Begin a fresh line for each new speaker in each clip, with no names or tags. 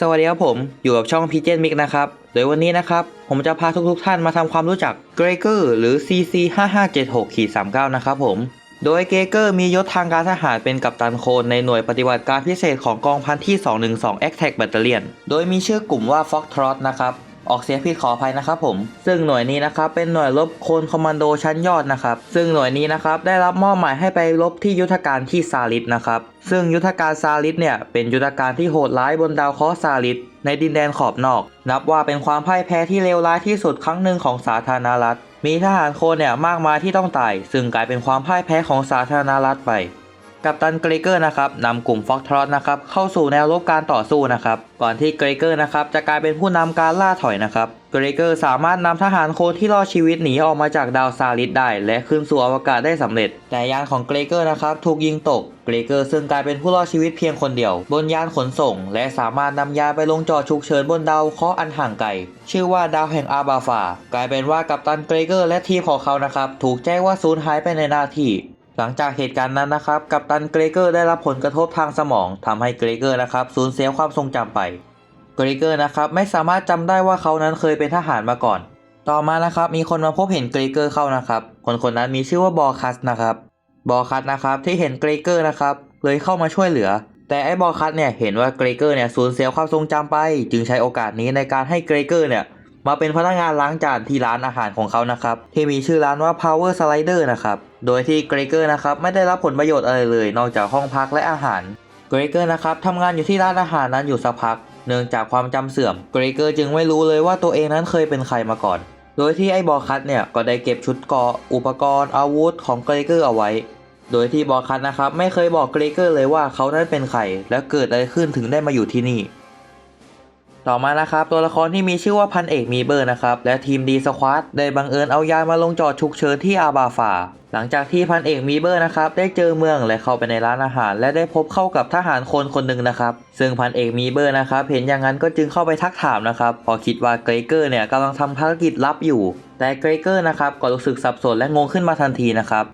สวัสดีครับผม อยู่กับช่องพีเจนมิกนะครับ โดยวันนี้นะครับ ผมจะพาทุกๆท่านมาทำความรู้จักเกรเกอร์หรือ CC 5576 39 นะครับผม โดยเกรเกอร์มียศทางการทหารเป็นกัปตันโคนในหน่วยปฏิบัติการพิเศษของกองพันที่ 212 Attack Battalion โดยมีชื่อกลุ่มว่า Fox Trot นะครับ ออกเสียงผิดขออภัยนะครับผม ซึ่งหน่วยนี้นะครับเป็นหน่วยรบโคนคอมมานโดชั้นยอดนะครับซึ่งหน่วยนี้นะครับได้รับมอบหมายให้ไปรบที่ยุทธการที่ซาลิดนะครับซึ่งยุทธการซาลิดเนี่ยเป็นยุทธการที่โหดร้ายบนดาวเคราะห์ซาลิดในดินแดนขอบนอก นับว่าเป็นความพ่ายแพ้ที่เลวร้ายที่สุดครั้งหนึ่งของสาธารณรัฐมีทหารโคนเนี่ยมากมายที่ต้องตาย ซึ่งกลายเป็นความพ่ายแพ้ของสาธารณรัฐไป กัปตันเกรเกอร์นะครับนำกลุ่มฟ็อกทรอสนะครับเข้าสู่แนวรบการต่อสู้นะครับก่อนที่เกรเกอร์นะครับจะกลายเป็นผู้นำการล่าถอยนะครับเกรเกอร์สามารถนำทหารโคที่รอดชีวิตหนีออกมาจากดาวซาลิดได้ และขึ้นสู่อวกาศได้สำเร็จ แต่ยานของเกรเกอร์นะครับถูกยิงตกเกรเกอร์ซึ่งกลายเป็นผู้รอดชีวิตเพียงคนเดียว บนยานขนส่ง และสามารถนำยาไปลงจอดฉุกเฉินบนดาวเคราะห์อันห่างไกลชื่อว่าดาวแห่งอาบาฟากลายเป็นว่ากัปตันเกรเกอร์และทีมของเขานะครับถูกแจ้งว่าสูญหายไปในหน้าที่ หลังจากเหตุการณ์นั้นนะครับ กัปตันเกรเกอร์ได้รับผลกระทบทางสมองทำให้เกรเกอร์นะครับสูญเสียความทรงจำไป เกรเกอร์นะครับไม่สามารถจำได้ว่าเขานั้นเคยเป็นทหารมาก่อน ต่อมานะครับมีคนมาพบเห็นเกรเกอร์เข้านะครับ คนคนนั้นมีชื่อว่าบอคัสนะครับ บอคัสนะครับที่เห็นเกรเกอร์นะครับเลยเข้ามาช่วยเหลือ แต่ไอ้บอคัสเนี่ยเห็นว่าเกรเกอร์เนี่ยสูญเสียความทรงจำไป จึงใช้โอกาสนี้ในการให้เกรเกอร์เนี่ย มาเป็นพนักงานล้างจานที่ร้านอาหารของเขานะครับที่มีชื่อร้านว่า Power Slider นะครับโดยที่เกรเกอร์นะครับไม่ได้รับผลประโยชน์อะไรเลย นอกจากห้องพักและอาหารเกรเกอร์นะครับทำงานอยู่ที่ร้านอาหารนั้นอยู่สักพัก เนื่องจากความจำเสื่อมเกรเกอร์จึงไม่รู้เลยว่าตัวเองนั้นเคยเป็นใครมาก่อน โดยที่ไอ้บอคัสเนี่ยก็ได้เก็บชุดเกราะอุปกรณ์อาวุธของเกรเกอร์เอาไว้ โดยที่บอคัสนะครับไม่เคยบอกเกรเกอร์เลยว่าเขานั้นเป็นใครและเกิดอะไรขึ้นถึงได้มาอยู่ที่นี่ ต่อมานะครับตัวละครที่มีชื่อว่าพันเอกมีเบอร์นะครับและทีมดีสควอตได้บังเอิญเอายานมาลงจอดฉุกเฉินที่อาบาฟาหลังจากที่พันเอกมีเบอร์นะครับได้เจอเมืองและเข้าไปในร้านอาหาร และได้พบเข้ากับทหารคนคนหนึ่งนะครับซึ่งพันเอกมีเบอร์นะครับเห็นอย่างนั้นก็จึงเข้าไปทักถามนะครับพอคิดว่าเกรเกอร์เนี่ยกำลังทำภารกิจลับอยู่ แต่เกรเกอร์นะครับก็รู้สึกสับสนและงงขึ้นมาทันทีนะครับ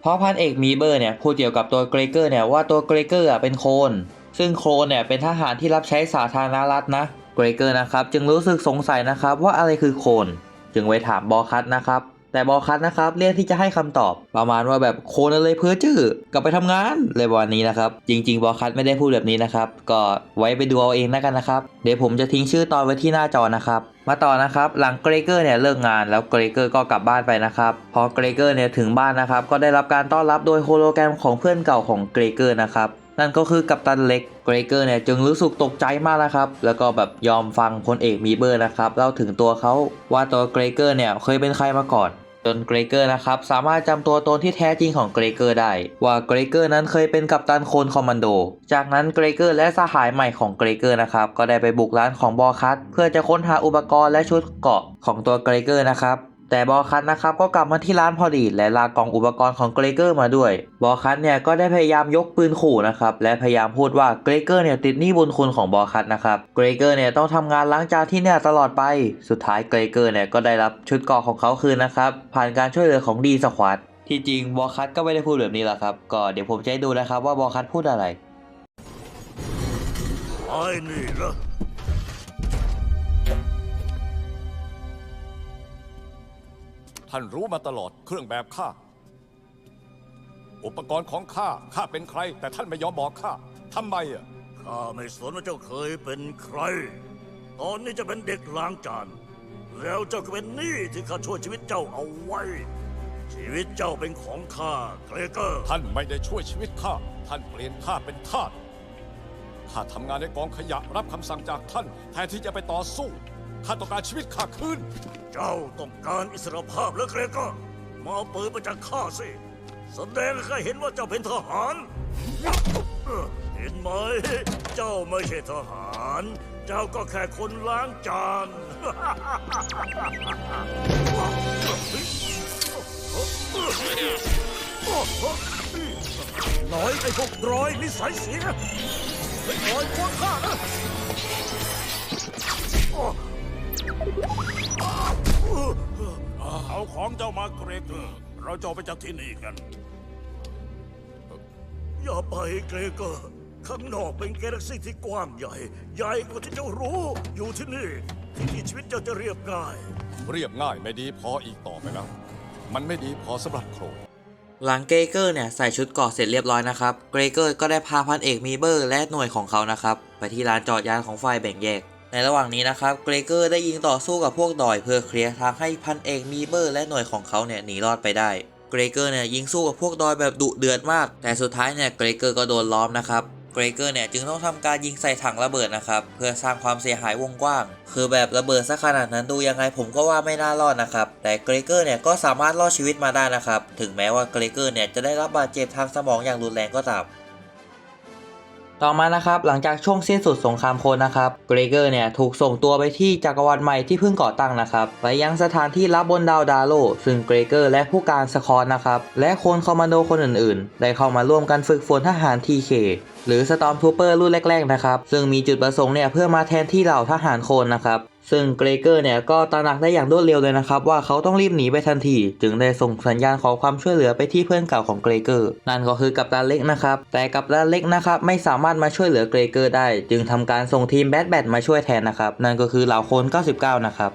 เพราะพันเอกมีเบอร์เนี่ยพูดเกี่ยวกับตัวเกรเกอร์เนี่ยว่าตัวเกรเกอร์อะเป็นโคลนซึ่งโคลนเนี่ยเป็นทหารที่รับใช้สาธารณรัฐนะ เกรเกอร์นะครับจึงรู้สึกสงสัยนะครับว่าอะไรคือโคน จึงไปถามบอคัสนะครับ แต่บอคัสนะครับเรียกที่จะให้คำตอบประมาณว่าแบบโคนอะไรเพ้อจื้อกลับไปทำงานเลยวันนี้นะครับ จริง ๆ บอคัสไม่ได้พูดแบบนี้นะครับ ก็ไว้ไปดูเอาเองแล้วกันนะครับ เดี๋ยวผมจะทิ้งชื่อตอนไว้ที่หน้าจอนะครับ มาต่อนะครับ หลังเกรเกอร์เนี่ยเลิกงานแล้วเกรเกอร์ก็กลับบ้านไปนะครับพอเกรเกอร์เนี่ยถึงบ้านนะครับ ก็ได้รับการต้อนรับโดยโฮโลแกรมของเพื่อนเก่าของเกรเกอร์นะครับ นั่นก็คือกัปตันเล็กเกรเกอร์เนี่ยจึงรู้สึกตกใจมากนะครับ แล้วก็แบบยอมฟังพลเอกมีเบอร์นะครับเล่าถึงตัวเขาว่าตัวเกรเกอร์เนี่ยเคยเป็นใครมาก่อน จนเกรเกอร์นะครับสามารถจำตัวตนที่แท้จริงของเกรเกอร์ได้ ว่าเกรเกอร์นั้นเคยเป็นกัปตันโคนคอมมานโด จากนั้นเกรเกอร์และสหายใหม่ของเกรเกอร์นะครับก็ได้ไปบุกร้านของบอคัสเพื่อจะค้นหาอุปกรณ์และชุดเกราะของตัวเกรเกอร์นะครับ แต่บอคัสนะครับก็กลับมาที่ร้านพอดีและลากล่องอุปกรณ์ของเกรเกอร์มาด้วย บอคัสเนี่ยก็ได้พยายามยกปืนขู่นะครับและพยายามพูดว่าเกรเกอร์เนี่ยติดหนี้บุญคุณของบอคัสนะครับเกรเกอร์เนี่ยต้องทำงานล้างจานที่เนี่ยตลอดไปสุดท้ายเกรเกอร์เนี่ยก็ได้รับชุดเกราะของเขาคืนนะครับผ่านการช่วยเหลือของดีสควอตที่จริงบอคัสก็ไม่ได้พูดแบบนี้แหละครับก็เดี๋ยวผมจะให้ดูนะครับว่าบอคัสพูดอะไร
ไอ้นี่เห
ท่านรู้มาตลอดเครื่องแบบข้า อุปกรณ์ของข้าข้าเป็นใคร แต่ท่านไม่ยอมบอกข้าทำไมอะ
ข้าไม่สนว่าเจ้าเคยเป็นใคร ตอนนี้จะเป็นเด็กล้างจาน แล้วเจ้าก็เป็นหนี้ที่ข้าช่วยชีวิตเจ้าเอาไว้ ชีวิตเจ้าเป็นของข้าเกรเกอร์
ท่านไม่ได้ช่วยชีวิตข้า ท่านเปลี่ยนข้าเป็นทาสข้าทำงานในกองขยะรับคำสั่งจากท่านแทนที่จะไปต่อสู้ ข้าต้องการชีวิตข้าคืน
เจ้าต้องการอิสรภาพแล้วเกรกอร์มาเอาปืนมาจากข้าสิแสดงให้ข้าเห็นว่าเจ้าเป็นทหาร เห็นไหม เจ้าไม่ใช่ทหาร เจ้าก็แค่คนล้างจานน้อยไอ้พวกร้อยนิสัยเสียไอ้ร้อยพวกข้านะ เอาของเจ้ามาเกรเกอร์เราจะออกไปจากที่นี่กัน อย่าไปเกรเกอร์ข้างนอกเป็นกาแล็กซี่ที่กว้างใหญ่ ใหญ่กว่าที่เจ้ารู้อยู่ที่นี่ ที่นี่ชีวิตเจ้าจะเรียบง่าย
เรียบง่ายไม่ดีพออีกต่อไปแล้ว มันไม่ดีพอสำหรับโคร
หลังเกรเกอร์เนี่ยใส่ชุดเกราะเสร็จเรียบร้อยนะครับ เกรเกอร์ก็ได้พาพันเอกมีเบอร์และหน่วยของเขานะครับ ไปที่ลานจอดยานของฝ่ายแบ่งแยก ในระหว่างนี้นะครับเกรเกอร์ได้ยิงต่อสู้กับพวกดอยเพื่อเคลียร์ทางให้พันเอกมีเบอร์และหน่วยของเขาเนี่ยหนีรอดไปได้เกรเกอร์เนี่ยยิงสู้กับพวกดอยแบบดุเดือดมาก แต่สุดท้ายเนี่ยเกรเกอร์ก็โดนล้อมนะครับเกรเกอร์เนี่ยจึงต้องทำการยิงใส่ถังระเบิดนะครับเพื่อสร้างความเสียหายวงกว้าง คือแบบระเบิดซะขนาดนั้นดูยังไงผมก็ว่าไม่น่ารอดนะครับแต่เกรเกอร์เนี่ยก็สามารถรอดชีวิตมาได้นะครับถึงแม้ว่าเกรเกอร์เนี่ยจะได้รับบาดเจ็บทางสมองอย่างรุนแรงก็ตาม ต่อมานะครับหลังจากช่วงสิ้นสุดสงครามโคลนนะครับเกรเกอร์เนี่ยถูกส่งตัวไปที่จักรวรรดิใหม่ที่เพิ่งก่อตั้งนะครับไปยังสถานที่ลับบนดาวดาโลซึ่งเกรเกอร์และผู้การสคอนนะครับและโคนคอมมานโดคนอื่นๆ ได้เข้ามาร่วมกันฝึกฝนทหาร TK หรือสตอมทูเปอร์รุ่นแรกๆนะครับซึ่งมีจุดประสงค์เนี่ยเพื่อมาแทนที่เหล่าทหารโคลนนะครับ ซึ่งเกรเกอร์เนี่ยก็ตระหนักได้อย่างรวดเร็วเลยนะครับว่าเขาต้องรีบหนีไปทันทีจึงได้ส่งสัญญาณขอความช่วยเหลือไปที่เพื่อนเก่าของเกรเกอร์นั่นก็คือกัปตันเล็กนะครับแต่กัปตันเล็กนะครับไม่สามารถมาช่วยเหลือเกรเกอร์ได้ จึงทำการส่งทีมแบทแบทมาช่วยแทนนะครับนั่นก็คือเหล่าโคน 99 นะครับ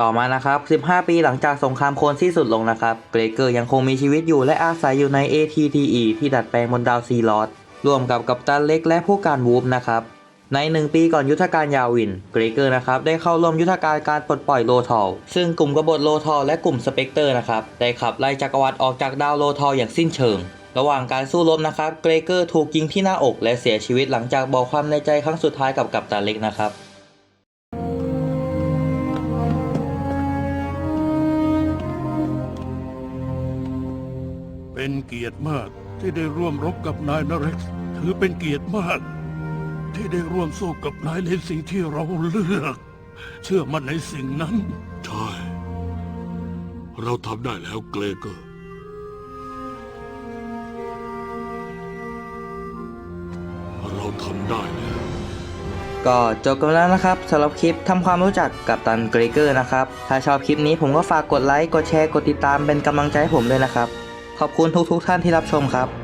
ต่อมานะครับ 15 ปีหลังจากสงครามโคลนสิ้นสุดลงนะครับ เกรเกอร์ยังคงมีชีวิตอยู่และอาศัยอยู่ใน ATTE ที่ดัดแปลงบนดาวซีลอสร่วมกับกัปตันเล็กและผู้การวูฟนะครับ ใน 1 ปีก่อนยุทธการยาวิน เกรเกอร์นะครับได้เข้าร่วมยุทธการการปลดปล่อยโลทอลซึ่งกลุ่มกบฏโลทอลและกลุ่มสเปกเตอร์นะครับได้ขับไล่จักรวรรดิออกจากดาวโลทอลอย่างสิ้นเชิง ระหว่างการสู้รบนะครับ เกรเกอร์ถูกยิงที่หน้าอกและเสียชีวิตหลังจากบอกความในใจครั้งสุดท้ายกับกัปตันเล็กนะครับ
เป็นเกียรติมากที่ได้ร่วมรบกับนายนเร็กถือเป็นเกียรติมาก ที่ได้ร่วมสู้กับนายในสิ่งที่เราเลือก เชื่อมั่นในสิ่งนั้น
ใช่ เราทำได้แล้วเกรเกอร์เราทำได้แล้ว
ก็จบกันแล้วนะครับสำหรับคลิปทำความรู้จักกับตันเกรเกอร์นะครับ ถ้าชอบคลิปนี้ผมก็ฝากกดไลค์ กดแชร์ กดติดตามเป็นกำลังใจให้ผมด้วยนะครับ ขอบคุณทุกๆท่านที่รับชมครับ